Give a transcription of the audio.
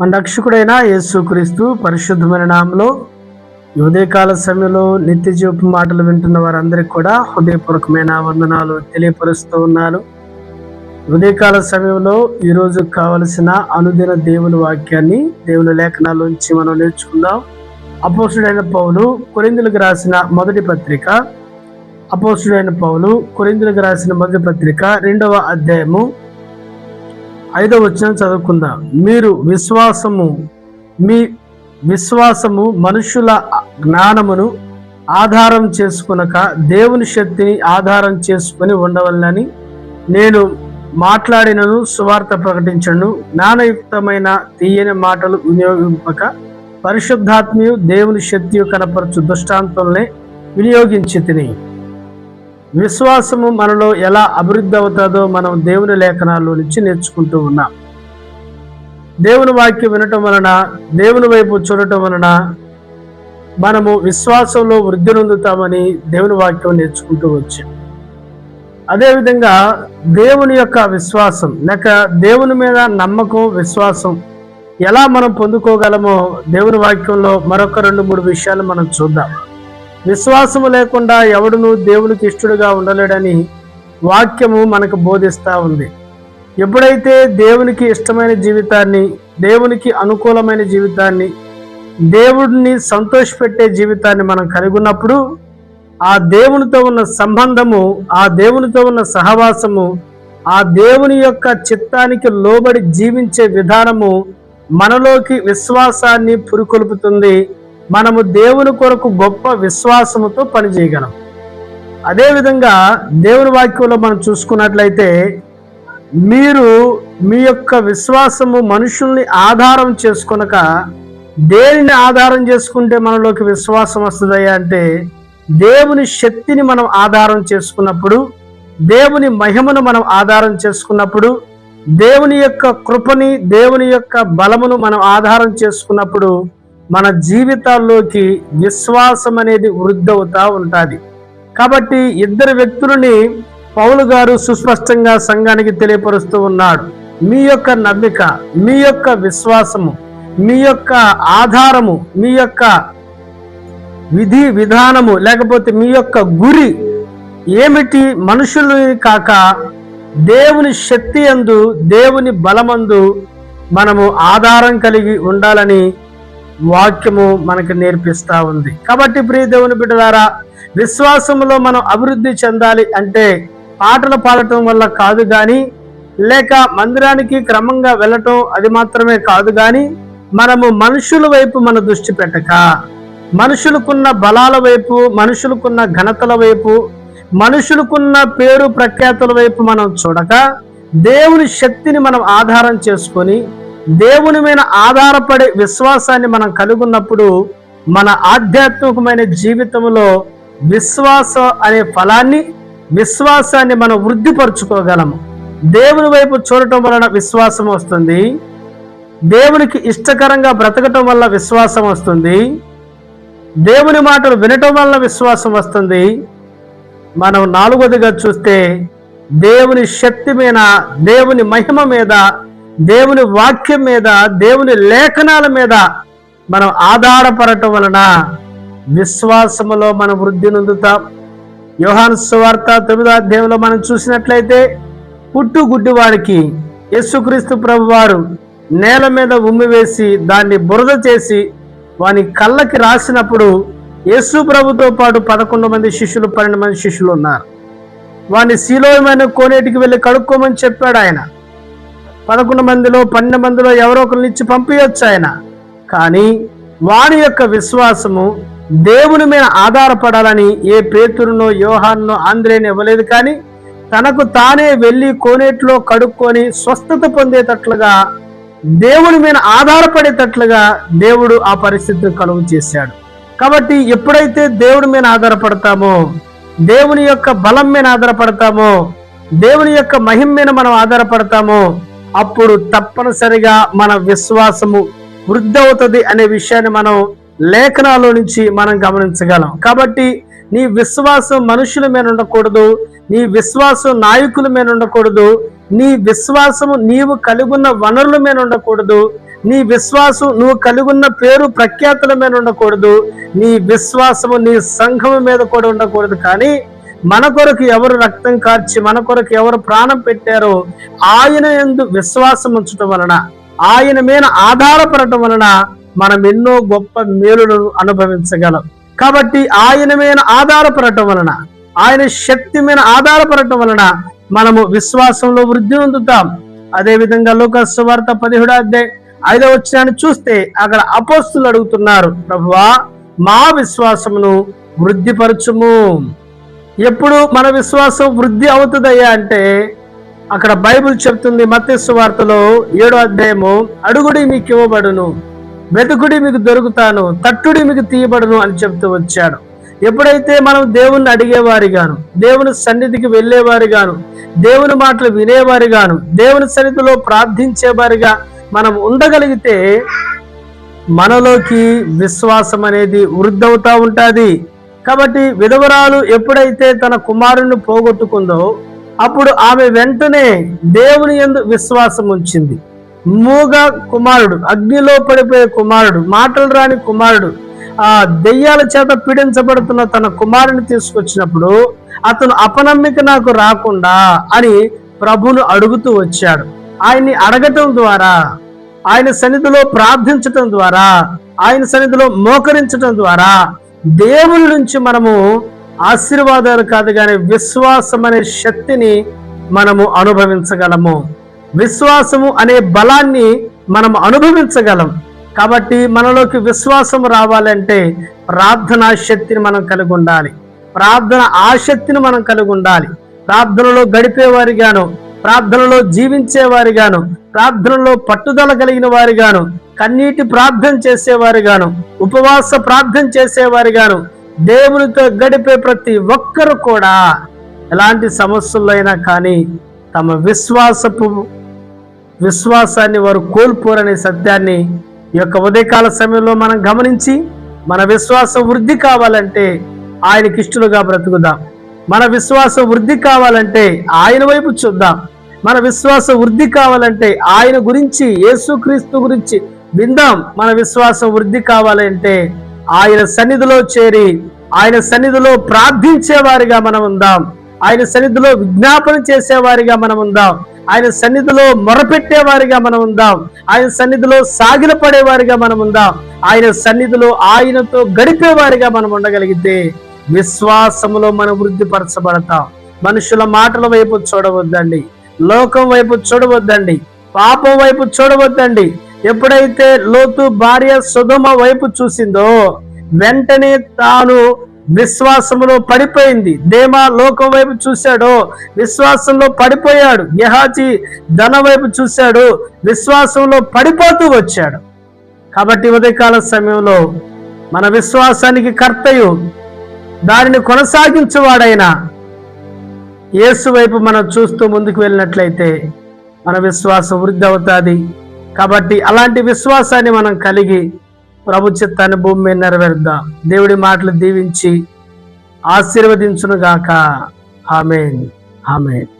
మన రక్షకుడైన యేసుక్రీస్తు పరిశుద్ధమైన నామంలో ఉదయకాల సమయంలో నిత్య జీవపు మాటలు వింటున్న వారందరికీ కూడా హృదయపూర్వకమైన వందనాలు తెలియపరుస్తూ ఉన్నాను. ఉదయకాల సమయంలో ఈరోజు కావలసిన అనుదిన దేవుని వాక్యాన్ని దేవుని లేఖనాల్లోంచి మనం నేర్చుకుందాం. అపోసుడైన పౌలు కొరిందులకు రాసిన మొదటి పత్రిక అపోసుడైన పౌలు కొరిందులకు రాసిన మొదటి పత్రిక రెండవ అధ్యాయము ఐదవ వచ్చిన చదువుకుందాం. మీరు విశ్వాసము మీ విశ్వాసము మనుషుల జ్ఞానమును ఆధారం చేసుకునక దేవుని శక్తిని ఆధారం చేసుకుని ఉండవల్లని నేను మాట్లాడినను సువార్త ప్రకటించను. జ్ఞానయుక్తమైన తీయని మాటలు వినియోగింపక పరిశుద్ధాత్మయు దేవుని శక్తియు కనపరచు దృష్టాంతంలో వినియోగించి తిని విశ్వాసము మనలో ఎలా అభివృద్ధి అవుతుందో మనం దేవుని లేఖనాల్లో నుంచి నేర్చుకుంటూ ఉన్నాం. దేవుని వాక్యం వినటం వలన దేవుని వైపు చూడటం వలన మనము విశ్వాసంలో వృద్ధి నొందుతామని దేవుని వాక్యం నేర్చుకుంటూ వచ్చాం. అదేవిధంగా దేవుని యొక్క విశ్వాసం లేక దేవుని మీద నమ్మకం విశ్వాసం ఎలా మనం పొందుకోగలమో దేవుని వాక్యంలో మరొక రెండు మూడు విషయాలు మనం చూద్దాం. విశ్వాసము లేకుండా ఎవడును దేవునికి ఇష్టడుగా ఉండలేడని వాక్యము మనకు బోధిస్తూ ఉంది. ఎప్పుడైతే దేవునికి ఇష్టమైన జీవితాన్ని దేవునికి అనుకూలమైన జీవితాన్ని దేవుడిని సంతోషపెట్టే జీవితాన్ని మనం కలిగి ఉన్నప్పుడు ఆ దేవునితో ఉన్న సంబంధము ఆ దేవునితో ఉన్న సహవాసము ఆ దేవుని యొక్క చిత్తానికి లోబడి జీవించే విధానము మనలోకి విశ్వాసాన్ని పురికొల్పుతుంది. మనము దేవుని కొరకు గొప్ప విశ్వాసముతో పనిచేయగలం. అదేవిధంగా దేవుని వాక్యంలో మనం చూసుకున్నట్లయితే మీరు మీ యొక్క విశ్వాసము మనుషుల్ని ఆధారం చేసుకొనక దేనిని ఆధారం చేసుకుంటే మనలోకి విశ్వాసం వస్తుందయ్యా అంటే దేవుని శక్తిని మనం ఆధారం చేసుకున్నప్పుడు దేవుని మహిమను మనం ఆధారం చేసుకున్నప్పుడు దేవుని యొక్క కృపని దేవుని యొక్క బలమును మనం ఆధారం చేసుకున్నప్పుడు మన జీవితాల్లోకి విశ్వాసం అనేది వృద్ధి అవుతా ఉంటుంది. కాబట్టి ఇద్దరు వ్యక్తులని పౌలు గారు సుస్పష్టంగా సంఘానికి తెలియపరుస్తూ ఉన్నాడు. మీ యొక్క నమ్మిక మీ యొక్క విశ్వాసము మీ యొక్క ఆధారము మీ యొక్క విధి విధానము లేకపోతే మీ యొక్క గురి ఏమిటి మనుషులని కాక దేవుని శక్తి అందు దేవుని బలమందు మనము ఆధారం కలిగి ఉండాలని వాక్యము మనకు నేర్పిస్తా ఉంది. కాబట్టి ప్రియ దేవుని బిడ్డలారా విశ్వాసములో మనం అభివృద్ధి చెందాలి అంటే పాటలు పాడటం వల్ల కాదు కానీ లేక మందిరానికి క్రమంగా వెళ్ళటం అది మాత్రమే కాదు కానీ మనము మనుషుల వైపు మన దృష్టి పెట్టక మనుషులకున్న బలాల వైపు మనుషులకున్న ఘనతల వైపు మనుషులకున్న పేరు ప్రఖ్యాతుల వైపు మనం చూడక దేవుని శక్తిని మనం ఆధారం చేసుకొని దేవుని మీద ఆధారపడే విశ్వాసాన్ని మనం కలుగున్నప్పుడు మన ఆధ్యాత్మికమైన జీవితంలో విశ్వాసం అనే ఫలాన్ని విశ్వాసాన్ని మనం వృద్ధిపరచుకోగలము. దేవుని వైపు చూడటం వలన విశ్వాసం వస్తుంది. దేవునికి ఇష్టకరంగా బ్రతకటం వల్ల విశ్వాసం వస్తుంది. దేవుని మాటలు వినటం వల్ల విశ్వాసం వస్తుంది. మనం నాలుగోదిగా చూస్తే దేవుని శక్తి మీద దేవుని మహిమ మీద దేవుని వాక్యం మీద దేవుని లేఖనాల మీద మనం ఆధారపడటం వలన విశ్వాసములో మనం వృద్ధి నొందుతాం. యోహాను సువార్త తొమ్మిదో అధ్యాయంలో మనం చూసినట్లయితే పుట్టు గుడ్డివాడికి యేసుక్రీస్తు ప్రభు వారు నేల మీద ఉమ్మివేసి దాన్ని బురద చేసి వాని కళ్ళకి రాసినప్పుడు యేసు ప్రభుతో పాటు పదకొండు మంది శిష్యులు పన్నెండు మంది శిష్యులు ఉన్నారు. వాని శీలోయమైన కోనేటికి వెళ్ళి కడుక్కోమని చెప్పాడు ఆయన. పదకొండు మందిలో పన్నెండు మందిలో ఎవరో ఒకరిని ఇచ్చి పంపించచ్చు ఆయన. కానీ వాని యొక్క విశ్వాసము దేవుని మీద ఆధారపడాలని ఏ పేతురునో యోహాన్నో ఆంధ్రేని ఇవ్వలేదు. కానీ తనకు తానే వెళ్ళి కోనేట్లో కడుక్కొని స్వస్థత పొందేటట్లుగా దేవుని మీద ఆధారపడేటట్లుగా దేవుడు ఆ పరిస్థితిని కలుగు చేశాడు. కాబట్టి ఎప్పుడైతే దేవుడి మీద ఆధారపడతామో దేవుని యొక్క బలం మీద ఆధారపడతామో దేవుని యొక్క మహిమ మీద మనం ఆధారపడతామో అప్పుడు తప్పనిసరిగా మన విశ్వాసము వృద్ధి అవుతుంది అనే విషయాన్ని మనం లేఖనాల నుంచి మనం గమనించగలం. కాబట్టి నీ విశ్వాసం మనుషుల మీద ఉండకూడదు నీ విశ్వాసం నాయకుల మీద ఉండకూడదు నీ విశ్వాసము నీవు కలిగున్న వనరుల మీద ఉండకూడదు నీ విశ్వాసం నువ్వు కలిగున్న పేరు ప్రఖ్యాతుల మీద ఉండకూడదు నీ విశ్వాసము నీ సంఘము మీద కూడా ఉండకూడదు. కానీ మన కొరకు ఎవరు రక్తం కార్చి మన కొరకు ఎవరు ప్రాణం పెట్టారో ఆయన ఎందు విశ్వాసం ఉంచటం వలన ఆయన మీద ఆధారపడటం వలన మనం ఎన్నో గొప్ప మేలులను అనుభవించగలం. కాబట్టి ఆయన మీద ఆధారపడటం వలన ఆయన శక్తి మీద ఆధారపడటం వలన మనము విశ్వాసంలో వృద్ధి పొందుతాం అదే విధంగా వార్త పదిహేడు అధ్యాయ ఐదో వచ్చినాన్ని చూస్తే అక్కడ అపోస్తులు అడుగుతున్నారు ప్రభువా మా విశ్వాసమును వృద్ధిపరచుము. ఎప్పుడు మన విశ్వాసం వృద్ధి అవుతుందయ్యా అంటే అక్కడ బైబిల్ చెప్తుంది మత్స్సు వార్తలో ఏడో అధ్యాయము అడుగుడి మీకు ఇవ్వబడును వెతుకుడి మీకు దొరుకుతాను తట్టుడి మీకు తీయబడును అని చెప్తూ వచ్చాడు. ఎప్పుడైతే మనం దేవుణ్ణి అడిగేవారి గాను దేవుని సన్నిధికి వెళ్ళేవారు గాను దేవుని మాటలు వినేవారిగాను దేవుని సన్నిధిలో ప్రార్థించేవారిగా మనం ఉండగలిగితే మనలోకి విశ్వాసం అనేది వృద్ధవుతా ఉంటుంది. కాబట్టి విధవరాలు ఎప్పుడైతే తన కుమారుణ్ణి పోగొట్టుకుందో అప్పుడు ఆమె వెంటనే దేవుని ఎందు విశ్వాసం ఉంచింది. మూగ కుమారుడు అగ్నిలో పడిపోయే కుమారుడు మాటలు రాని కుమారుడు ఆ దెయ్యాల చేత పీడించబడుతున్న తన కుమారుని తీసుకొచ్చినప్పుడు అతను అపనమ్మిక నాకు రాకుండా అని ప్రభును అడుగుతూ వచ్చాడు. ఆయన్ని అడగటం ద్వారా ఆయన సన్నిధిలో ప్రార్థించటం ద్వారా ఆయన సన్నిధిలో మోకరించటం ద్వారా దేవుని నుంచి మనము ఆశీర్వాదాలు కాదు కానీ విశ్వాసం అనే శక్తిని మనము అనుభవించగలము. విశ్వాసము అనే బలాన్ని మనం అనుభవించగలం. కాబట్టి మనలోకి విశ్వాసం రావాలంటే ప్రార్థనా శక్తిని మనం కలిగి ఉండాలి. ప్రార్థన ఆసక్తిని మనం కలిగి ఉండాలి. ప్రార్థనలో గడిపేవారిగాను ప్రార్థనలో జీవించేవారిగాను ప్రార్థనలో పట్టుదల కలిగిన వారిగాను కన్నీటి ప్రార్థన చేసేవారిగాను ఉపవాస ప్రార్థన చేసేవారిగాను దేవునితో గడిపే ప్రతి ఒక్కరు కూడా ఎలాంటి సమస్యల్లో అయినా కానీ తమ విశ్వాసపు విశ్వాసాన్ని వారు కోల్పోరనే సత్యాన్ని ఈ యొక్క ఉదయకాల సమయంలో మనం గమనించి మన విశ్వాసం వృద్ధి కావాలంటే ఆయనకి ఇష్టలుగా బ్రతుకుదాం. మన విశ్వాసం వృద్ధి కావాలంటే ఆయన వైపు చూద్దాం. మన విశ్వాసం వృద్ధి కావాలంటే ఆయన గురించి యేసుక్రీస్తు గురించి విందాం. మన విశ్వాసం వృద్ధి కావాలంటే ఆయన సన్నిధిలో చేరి ఆయన సన్నిధిలో ప్రార్థించే వారిగా మనం ఉందాం. ఆయన సన్నిధిలో విజ్ఞాపన చేసేవారిగా మనం ఉందాం. ఆయన సన్నిధిలో మొరపెట్టేవారిగా మనం ఉందాం. ఆయన సన్నిధిలో సాగిల పడేవారిగా మనం ఉందాం. ఆయన సన్నిధిలో ఆయనతో గడిపేవారిగా మనం ఉండగలిగితే విశ్వాసములో మనం వృద్ధిపరచబడతాం. మనుషుల మాటల వైపు చూడవద్దండి. లోకం వైపు చూడవద్దండి. పాపం వైపు చూడవద్దండి. ఎప్పుడైతే లోతు భార్య సుధమ వైపు చూసిందో వెంటనే తాను విశ్వాసంలో పడిపోయింది. దేమా లోకం వైపు చూశాడో విశ్వాసంలో పడిపోయాడు. గెహాచి ధన వైపు చూశాడు విశ్వాసంలో పడిపోతూ వచ్చాడు. కాబట్టి ఉదయకాల సమయంలో మన విశ్వాసానికి కర్తయు దానిని కొనసాగించేవాడైన యేసు వైపు మనం చూస్తూ ముందుకు వెళ్ళినట్లయితే మన విశ్వాసం వృద్ధి అవుతుంది కాబట్టి అలాంటి విశ్వాసాన్ని మనం కలిగి ప్రభు చిత్తాన్ని భూమి మీద నెరవేరుద్దాం. దేవుడి మాటలు దీవించి ఆశీర్వదించునుగాక. ఆమెన్. ఆమెన్.